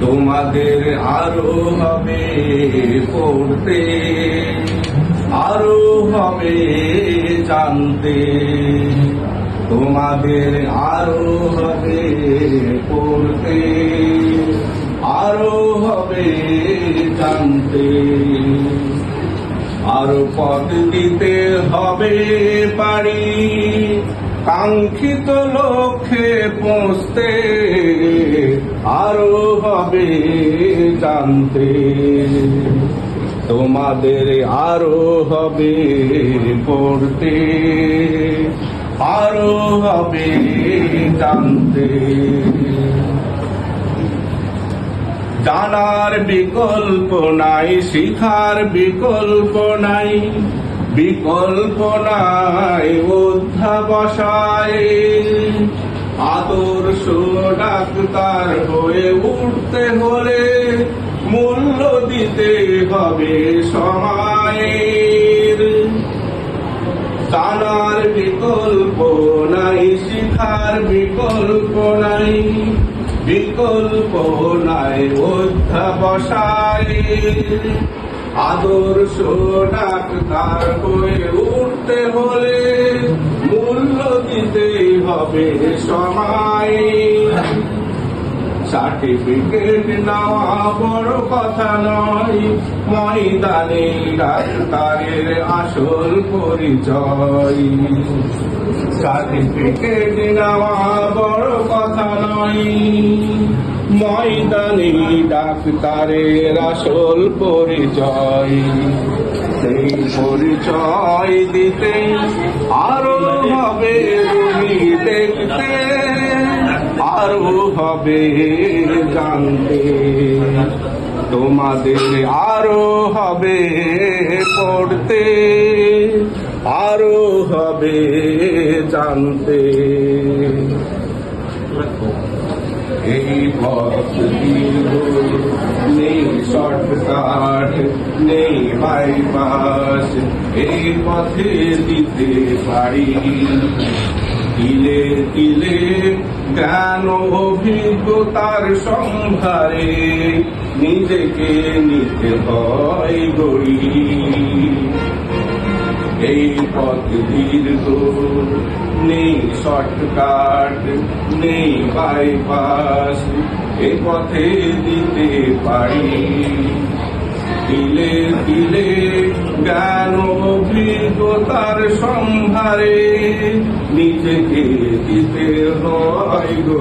তোমাদের আরও হবে পড়তে আরও হবে জানতে। তোমাদের আরও হবে পড়তে আরও হবে জানতে। আরও পথ দিতে হবে পারি কাঙ্ক্ষিত লক্ষ্যে পৌঁছতে আরও হবে জানতে তোমাদের আরও হবে পড়তে, আরও হবে জানতে জানার বিকল্প নাই, শিখার বিকল্প নাই বিকল্প নাই অধ্যাবসায় আদর্শ ডাক্তার হয়ে উঠতে হলে মূল্য দিতে হবে সময়ের। জানার বিকল্প নাই, শিখার বিকল্প নাই বিকল্প নাই অধ্যাবসায় আদর্শ ডাক্তার হয়ে হবে সময় সার্টিফিকেট নেওয়া বড় কথা নয়, ময়দানে ডাক্তারের আসল পরিচয়। সার্টিফিকেট নেওয়া বড় কথা নয়, ময়দানে ডাক্তারের আসল পরিচয়। সেই পরিচয় দিতে আরও হবে। দেখতে আরও হবে জানতে। তোমাদের আরও হবে পড়তে, আরও হবে জানতে। এই পথ দীর্ঘ নেই শর্টকাট, নেই বাইপাস এই পথে দিতে পারি তিলে তিলে জ্ঞান অভিজ্ঞতার সম্ভারে নিজেকে নিতে হয় গড়ি। এই পথ দীর্ঘ, নেই শর্টকাট নেই বাইপাস এই পথে দিতে পারি। দিলে দিলে জ্ঞান অভিজ্ঞতার সম্ভারে? নিজেকে দিতে হয়